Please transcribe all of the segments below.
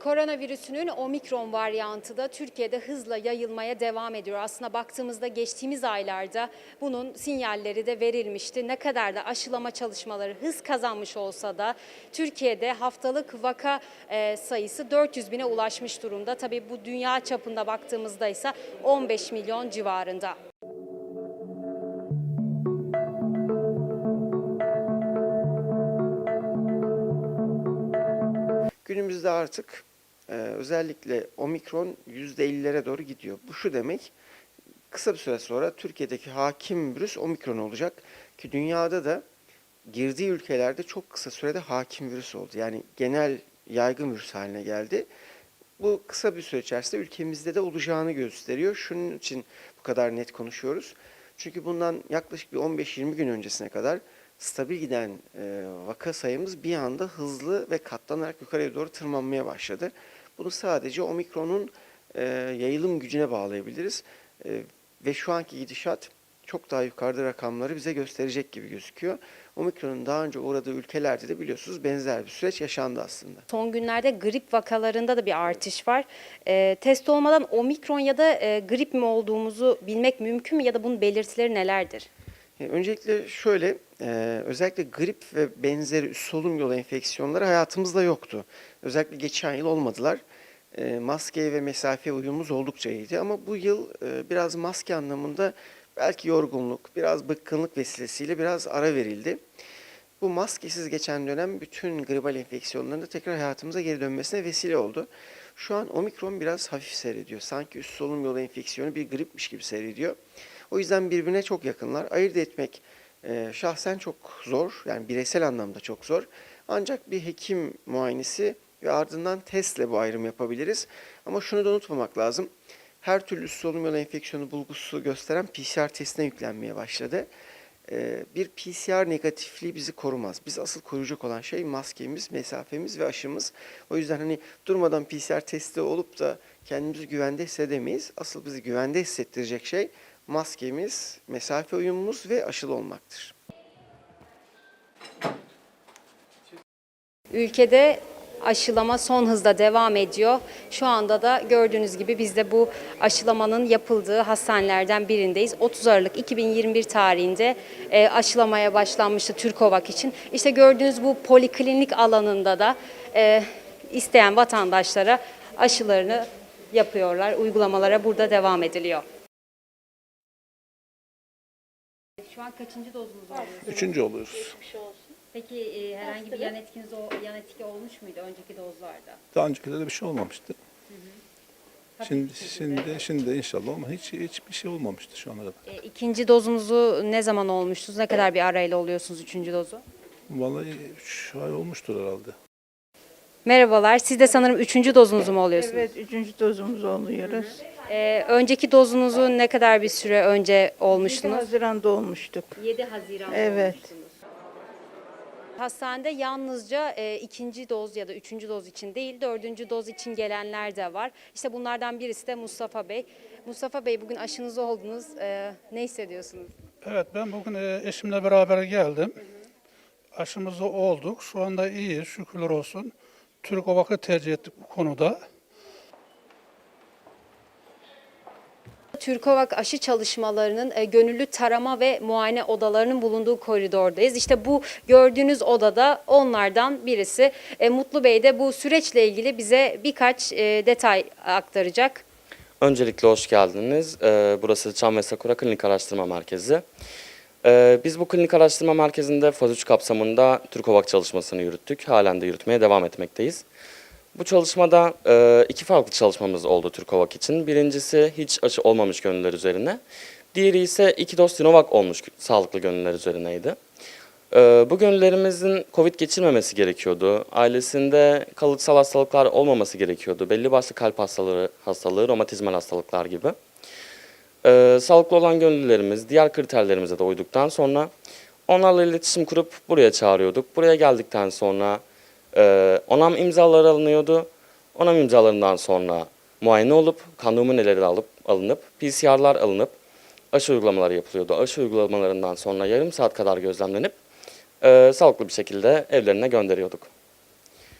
Koronavirüsünün omikron varyantı da Türkiye'de hızla yayılmaya devam ediyor. Aslında baktığımızda geçtiğimiz aylarda bunun sinyalleri de verilmişti. Ne kadar da aşılama çalışmaları hız kazanmış olsa da Türkiye'de haftalık vaka e, sayısı 400 bine ulaşmış durumda. Tabii bu dünya çapında baktığımızda ise 15 milyon civarında. Günümüzde artık e, özellikle omikron %50'lere doğru gidiyor. Bu şu demek, kısa bir süre sonra Türkiye'deki hakim virüs omikron olacak ki dünyada da girdiği ülkelerde çok kısa sürede hakim virüs oldu. Yani genel yaygın virüs haline geldi. Bu kısa bir süre içerisinde ülkemizde de olacağını gösteriyor. Şunun için bu kadar net konuşuyoruz. Çünkü bundan yaklaşık bir 15-20 gün öncesine kadar stabil giden e, vaka sayımız bir anda hızlı ve katlanarak yukarıya doğru tırmanmaya başladı. Bunu sadece omikronun e, yayılım gücüne bağlayabiliriz. E, ve şu anki gidişat çok daha yukarıda rakamları bize gösterecek gibi gözüküyor. Omikronun daha önce uğradığı ülkelerde de biliyorsunuz benzer bir süreç yaşandı aslında. Son günlerde grip vakalarında da bir artış var. E, test olmadan omikron ya da e, grip mi olduğumuzu bilmek mümkün mü ya da bunun belirtileri nelerdir? E, Öncelikle şöyle, e, özellikle grip ve benzeri solunum yolu enfeksiyonları hayatımızda yoktu. Özellikle geçen yıl olmadılar. E, Maskeye ve mesafe uyumumuz oldukça iyiydi ama bu yıl biraz maske anlamında belki yorgunluk, biraz bıkkınlık vesilesiyle biraz ara verildi. Bu maskesiz geçen dönem bütün gribal enfeksiyonların da tekrar hayatımıza geri dönmesine vesile oldu. Şu an omikron biraz hafif seyrediyor. Sanki üst solunum yolu enfeksiyonu bir gripmiş gibi seyrediyor. O yüzden birbirine çok yakınlar. Ayırt etmek e, şahsen çok zor. Yani bireysel anlamda çok zor. Ancak bir hekim muayenesi ve ardından testle bu ayrım yapabiliriz. Ama şunu da unutmamak lazım. Her türlü solunum yolu enfeksiyonu bulgusu gösteren PCR testine yüklenmeye başladı. E, bir PCR negatifliği bizi korumaz. Biz asıl koruyacak olan şey maskemiz, mesafemiz ve aşımız. O yüzden hani durmadan PCR testi olup da kendimizi güvende hissedemeyiz. Asıl bizi güvende hissettirecek şey maskemiz, mesafe uyumumuz ve aşılı olmaktır. Ülkede aşılama son hızda devam ediyor. Şu anda da gördüğünüz gibi biz de bu aşılamanın yapıldığı hastanelerden birindeyiz. 30 Aralık 2021 tarihinde e, aşılamaya başlanmıştı Türkovak için. İşte gördüğünüz bu poliklinik alanında da e, isteyen vatandaşlara aşılarını yapıyorlar. Uygulamalara burada devam ediliyor. Şu an kaçıncı dozunuz var? Üçüncü oluyoruz. Peki e, herhangi bir yan etkiniz o yan etki olmuş muydu önceki dozlarda? Daha öncekilerde bir şey olmamıştı. Şimdi, şimdi, şimdi inşallah ama hiç hiçbir şey olmamıştı şu ana kadar. E, ikinci dozunuzu ne zaman olmuştunuz? Ne kadar bir arayla oluyorsunuz üçüncü dozu? Vallahi üç ay olmuştur herhalde. Merhabalar. Siz de sanırım üçüncü dozunuzu mu oluyorsunuz? Evet, üçüncü dozumuzu oluyoruz. E, önceki dozunuzu ne kadar bir süre önce 7 olmuştunuz? Haziran'da olmuştuk. 7 Haziran'da Evet. olmuştunuz. Hastanede yalnızca e, ikinci doz ya da üçüncü doz için değil, dördüncü doz için gelenler de var. İşte bunlardan birisi de Mustafa Bey. Mustafa Bey bugün aşınız oldunuz. E, ne hissediyorsunuz? Evet ben bugün e, eşimle beraber geldim. Aşımızı olduk. Şu anda iyi şükürler olsun. Türk Ovak'ı tercih ettik bu konuda. Türkovak aşı çalışmalarının e, gönüllü tarama ve muayene odalarının bulunduğu koridordayız. İşte bu gördüğünüz odada onlardan birisi. E, Mutlu Bey de bu süreçle ilgili bize birkaç e, detay aktaracak. Öncelikle hoş geldiniz. Burası Çam ve Sakura Klinik Araştırma Merkezi. Ee, Biz bu klinik araştırma merkezinde faz 3 kapsamında Türkovak çalışmasını yürüttük. Halen de yürütmeye devam etmekteyiz. Bu çalışmada e, iki farklı çalışmamız oldu Türkovak için. Birincisi hiç aşı olmamış gönüller üzerine. Diğeri ise iki doz Sinovac olmuş sağlıklı gönüller üzerineydi. Ee, Bu gönüllerimizin Covid geçirmemesi gerekiyordu. Ailesinde kalıtsal hastalıklar olmaması gerekiyordu. Belli başlı kalp hastalığı, hastalığı romatizmal hastalıklar gibi. Ee, sağlıklı olan gönüllülerimiz diğer kriterlerimize de uyduktan sonra onlarla iletişim kurup buraya çağırıyorduk. Buraya geldikten sonra e, onam imzaları alınıyordu. Onam imzalarından sonra muayene olup kan numuneleri alıp alınıp PCR'lar alınıp aşı uygulamaları yapılıyordu. Aşı uygulamalarından sonra yarım saat kadar gözlemlenip e, sağlıklı bir şekilde evlerine gönderiyorduk.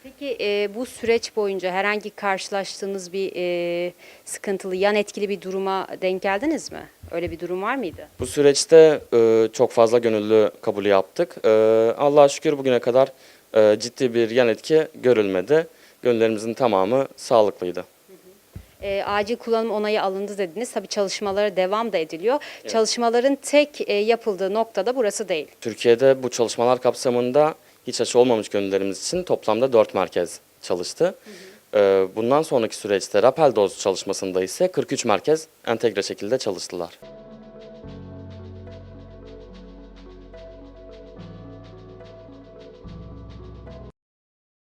Peki e, bu süreç boyunca herhangi karşılaştığınız bir e, sıkıntılı, yan etkili bir duruma denk geldiniz mi? Öyle bir durum var mıydı? Bu süreçte e, çok fazla gönüllü kabulü yaptık. E, Allah'a şükür bugüne kadar e, ciddi bir yan etki görülmedi. Gönüllerimizin tamamı sağlıklıydı. E, acil kullanım onayı alındı dediniz. Tabii çalışmalara devam da ediliyor. Çalışmaların tek e, yapıldığı nokta da burası değil. Türkiye'de bu çalışmalar kapsamında hiç aşı olmamış gönüllerimiz için toplamda 4 merkez çalıştı. E, bundan sonraki süreçte rapel doz çalışmasında ise 43 merkez entegre şekilde çalıştılar.